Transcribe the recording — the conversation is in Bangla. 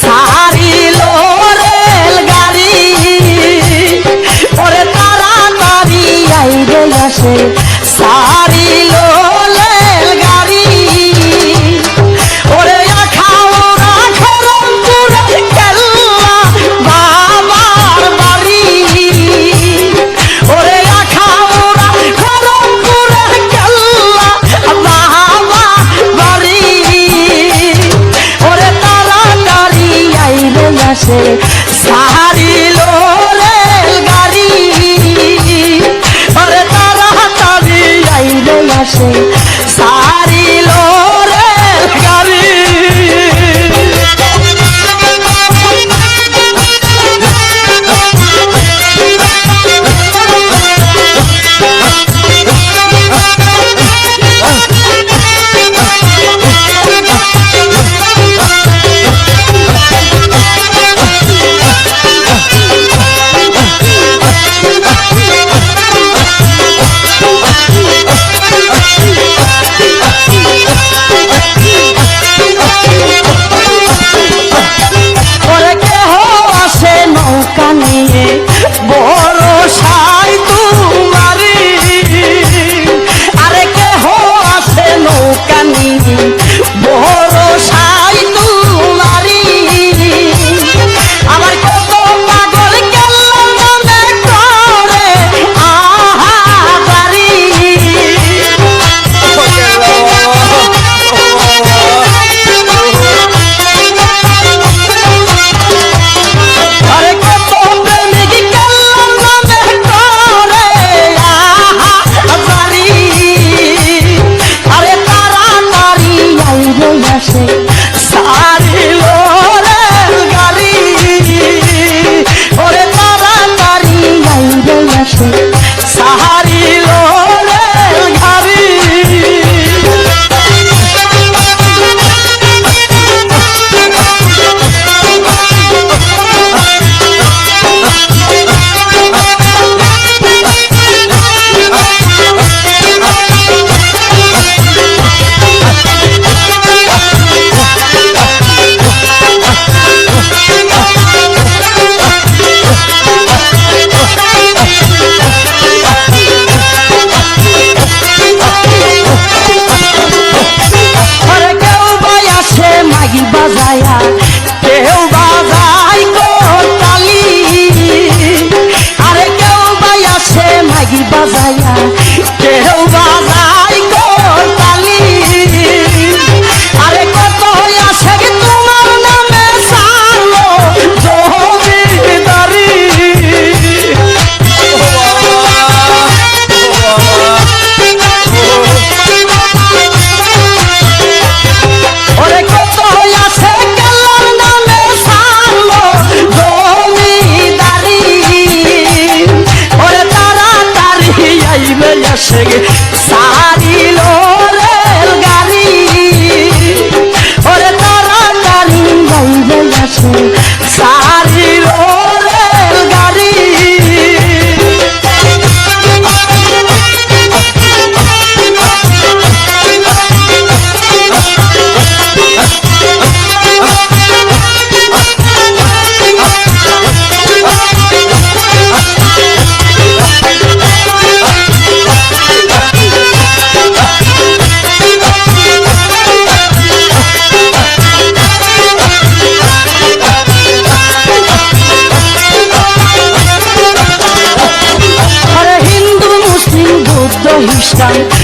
সারিল রেল গাড়ি ওরে তারা তারি আইরে আসে সারি money. desire one.